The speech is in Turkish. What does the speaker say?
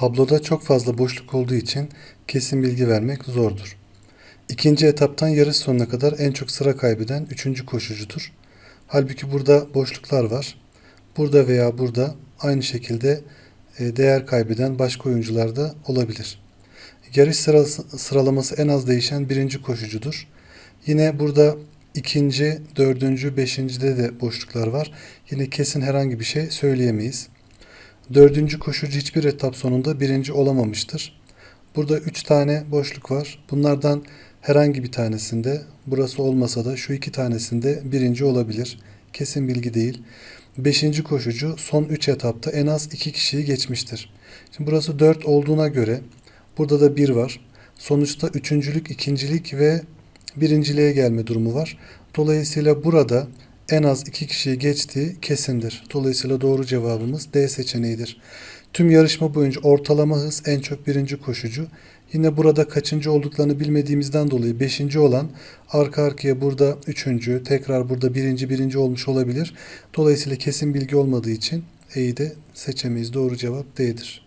Tabloda çok fazla boşluk olduğu için kesin bilgi vermek zordur. İkinci etaptan yarış sonuna kadar en çok sıra kaybeden üçüncü koşucudur. Halbuki burada boşluklar var. Burada veya burada aynı şekilde e, değer kaybeden başka oyuncular da olabilir. Yarış sıralaması en az değişen birinci koşucudur. Yine burada ikinci, dördüncü, beşincide de boşluklar var. Yine kesin herhangi bir şey söyleyemeyiz. Dördüncü koşucu hiçbir etap sonunda birinci olamamıştır. Burada üç tane boşluk var. Bunlardan herhangi bir tanesinde, burası olmasa da şu iki tanesinde birinci olabilir. Kesin bilgi değil. Beşinci koşucu son üç etapta en az iki kişiyi geçmiştir. Şimdi burası dört olduğuna göre burada da bir var. Sonuçta üçüncülük, ikincilik ve birinciliğe gelme durumu var. Dolayısıyla burada en az iki kişiyi geçtiği kesindir. Dolayısıyla doğru cevabımız D seçeneğidir. Tüm yarışma boyunca ortalama hız en çok birinci koşucu. Yine burada kaçıncı olduklarını bilmediğimizden dolayı beşinci olan arka arkaya burada üçüncü, tekrar burada birinci birinci olmuş olabilir. Dolayısıyla kesin bilgi olmadığı için E'yi de seçemeyiz. Doğru cevap D'dir.